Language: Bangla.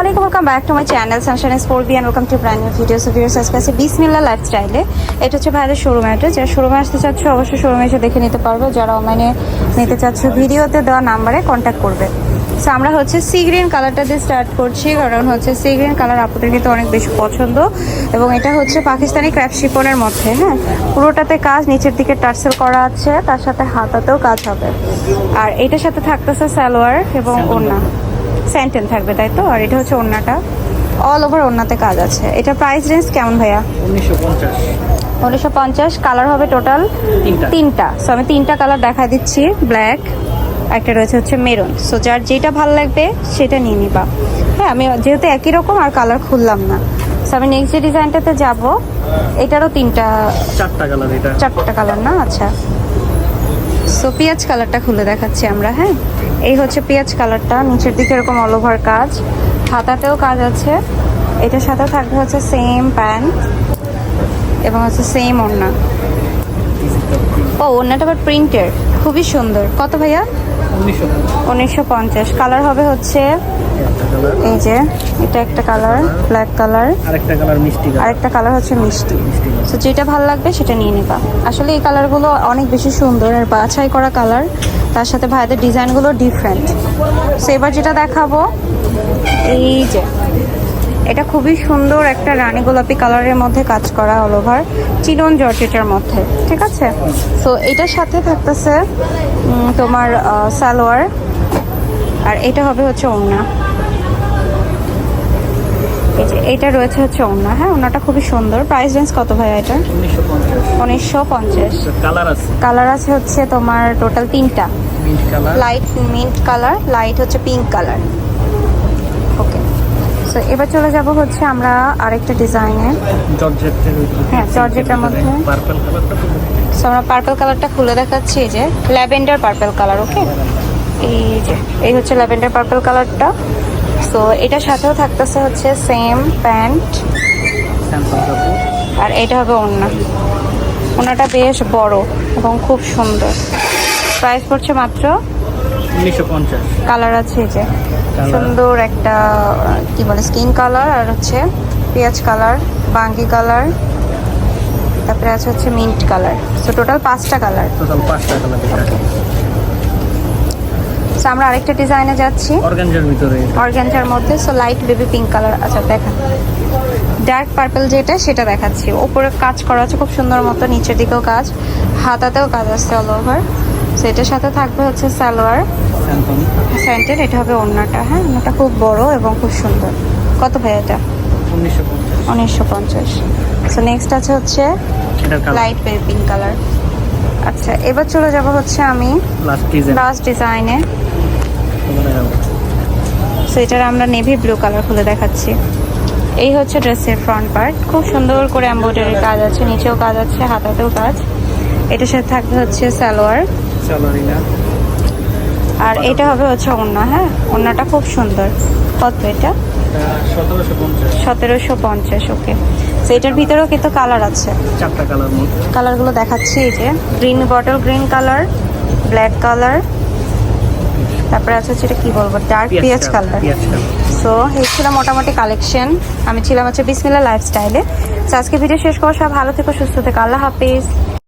আলাইকুম welcome back to my channel Sunshine Sport B and welcome to brand new videos videos আজকে আছে বিসমিল্লা লাইফস্টাইলে এটা হচ্ছে ভাইদের শোরুমে এটা যারা শোরুমে আসতে চাচ্ছ, অবশ্যই শোরুমে এসে দেখে নিতে পারবে। যারা অনলাইনে নিতে চাচ্ছ ভিডিওতে দেওয়া নাম্বারে কন্ট্যাক্ট করবে। সো আমরা হচ্ছে সি গ্রিন কালারটা দিয়ে স্টার্ট করছি, কারণ হচ্ছে সি গ্রিন কালার আপুদের কিন্তু অনেক বেশি পছন্দ। এবং এটা হচ্ছে পাকিস্তানি ক্র্যাপ মধ্যে হ্যাঁ? পুরোটাতে কাজ, নিচের দিকে টার্সেল করা আছে, তার সাথে হাতাতেও কাজ হবে। আর এটার সাথে থাকতেছে সালোয়ার এবং ওড়না। স্যান্টেন থাকবে তাই তো? আর এটা হচ্ছে ওড়নাটা। অল ওভার ওড়নাতে কাজ আছে। এটা প্রাইস রেঞ্জ কেমন ভাইয়া? উনিশশো পঞ্চাশ। কালার হবে টোটাল তিনটা। তিনটা। সো আমি তিনটা কালার দেখা দিচ্ছি। ব্ল্যাক একটা রয়েছে হচ্ছে মেরুন সো যার যেটা ভালো লাগবে সেটা নিয়ে নিবা। হ্যাঁ আমি যেহেতু একই রকম আর কালার খুললাম না। সো আমি নেক্সট যে ডিজাইনটাতে যাব এটারও তিনটা চারটা কালার এটা। চারটা কালার না? আচ্ছা। সো পেঁয়াজ কালারটা খুলে দেখাচ্ছি আমরা হ্যাঁ? এই হচ্ছে পেঁয়াজ কালারটা, নিচের দিকে এরকম অল ওভার কাজ। হাতাতেও কাজ আছে। এটার সাথে থাকবে হচ্ছে সেম প্যান্ট এবং হচ্ছে সেম ওড়না। ও, ওড়নাটা আবার প্রিন্টের খুবই সুন্দর। কত ভাইয়া? উনিশশো পঞ্চাশ। কালার হবে হচ্ছে এই যে এটা একটা কালার ব্ল্যাক কালার আরেকটা কালার মিষ্টি কালার আরেকটা কালার হচ্ছে মিষ্টি। তো যেটা ভালো লাগবে সেটা নিয়ে নিবা। আসলে এই কালারগুলো অনেক বেশি সুন্দর আর বাছাই করা কালার তার সাথে ভাইদের ডিজাইনগুলো ডিফারেন্ট সো এবার যেটা দেখাবো এই যে এটা খুবই সুন্দর একটা রানী গোলাপি কালারের মধ্যে কাজ করা অল ওভার চিনন জর্জেটের মধ্যে ঠিক আছে? তো এটার সাথে থাকতেছে তোমার সালোয়ার আর এটা হবে হচ্ছে ওড়না। এটা রয়েছে হচ্ছে ওড়না হ্যাঁ? ওড়নাটা খুবই সুন্দর। প্রাইস রেঞ্জ কত ভাই এটা? উনিশশো পঞ্চাশ। কালার আছে। কালার আছে হচ্ছে তোমার টোটাল তিনটা। Mint colour light mint colour light হচ্ছে পিঙ্ক কালার সো এবার চলে যাব হচ্ছে আমরা আরেকটা ডিজাইনে হ্যাঁ, জর্জেটের মধ্যে। সো আমরা পার্পল কালারটা খুলে দেখাচ্ছি এই যে ল্যাভেন্ডার পার্পল কালার ওকে এই যে এই হচ্ছে ল্যাভেন্ডার পার্পল কালারটা সো এটার সাথেও থাকতেছে হচ্ছে সেম প্যান্ট আর এটা হবে ওড়না। ওড়নাটা বেশ বড় এবং খুব সুন্দর। প্রাইস পড়ছে মাত্র কালার আছে এই যে। সুন্দর একটা কি বলে স্কিন কালার আর হচ্ছে পেঁয়াজ কালার বাঙ্গি কালার তারপরে আছে হচ্ছে মিন্ট কালার সো টোটাল পাঁচটা কালার টোটাল পাঁচটা কালার সো আমরা আরেকটা ডিজাইনে যাচ্ছি। অর্গানজার ভিতরে। অর্গ্যানজার মধ্যে so light baby pink colour আচ্ছা দেখা। ডার্ক পার্পল যেটা সেটা দেখাচ্ছি। ওপরে কাজ করা আছে খুব সুন্দর মতো নিচের দিকেও কাজ হাতাতেও কাজ আছে অল ওভার এটার সাথে থাকবে হচ্ছে সালোয়ার। স্যামসাং এটা হবে ওড়নাটা হ্যাঁ? ওড়নাটা খুব বড় এবং খুব সুন্দর। কত ভাই এটা? উনিশশো পঞ্চাশ। সো নেক্সট আছে হচ্ছে লাইট পিঙ্ক কালার আচ্ছা এবার চলে যাব হচ্ছে আমি লাস্ট ডিজাইনে সো এটার আমরা নেভি ব্লু কালার খুলে দেখাচ্ছি। এই হচ্ছে ড্রেসের ফ্রন্ট পার্ট খুব সুন্দর করে এমব্রয়ডারি কাজ আছে নিচেও কাজ আছে হাতাতেও কাজ। এটার সাথে থাকবে হচ্ছে সালোয়ার। আর এটা হবে হচ্ছে ওড়না হ্যাঁ? ওড়নাটা খুব সুন্দর। কত এটা? সতেরোশো পঞ্চাশ। ওকে। তো এটার ভিতরেও কিন্তু কালার আছে। চারটা কালার কালারগুলো দেখাচ্ছি এই যে। Green bottle green colour black colour. তারপরে আছে হচ্ছে এটা কি বলব? ডার্ক পেঁয়াজ কালার সো এই ছিল মোটামুটি কালেকশন আমি ছিলাম হচ্ছে বিসমিল্লা লাইফস্টাইলে তো আজকে ভিডিও শেষ করব। সব ভালো থেকো সুস্থ থেকো। আল্লাহ হাফিজ।